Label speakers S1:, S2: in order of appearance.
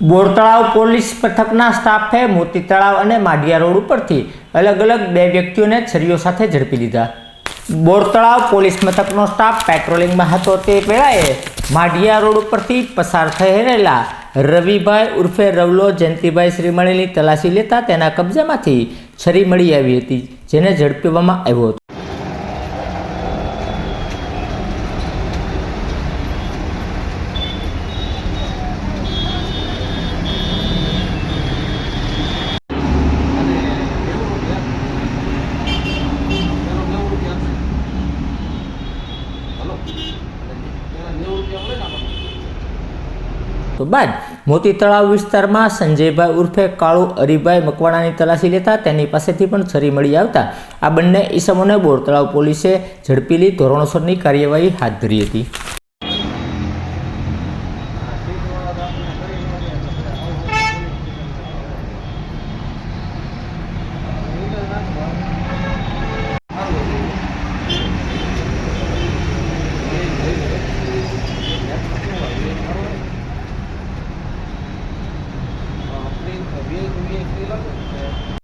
S1: બોર તળાવ પોલીસ પથકના સ્ટાફે મોતી તળાવ અને માઢિયા રોડ ઉપરથી અલગ અલગ બે વ્યક્તિઓને છરીઓ સાથે ઝડપી લીધા. બોરતળાવ પોલીસ મથકનો સ્ટાફ પેટ્રોલિંગમાં હતો તે વેળાએ માઢિયા રોડ ઉપરથી પસાર થઈ રહેલા રવિભાઈ ઉર્ફે રવલો જયંતિભાઈ શ્રીમણીની તલાશી લેતા તેના કબજામાંથી છરી મળી આવી હતી, જેને ઝડપવામાં આવ્યો હતો. તો બાદ, મોતી તળાવ વિસ્તારમાં સંજયભાઈ ઉર્ફે કાળુ હરિભાઈ મકવાણાની તલાશી લેતા તેની પાસેથી પણ છરી મળી આવતા. આ બંને ઈસમોને બોર તળાવ પોલીસે ઝડપી લઈ ધોરણસરની કાર્યવાહી હાથ ધરી હતી. thank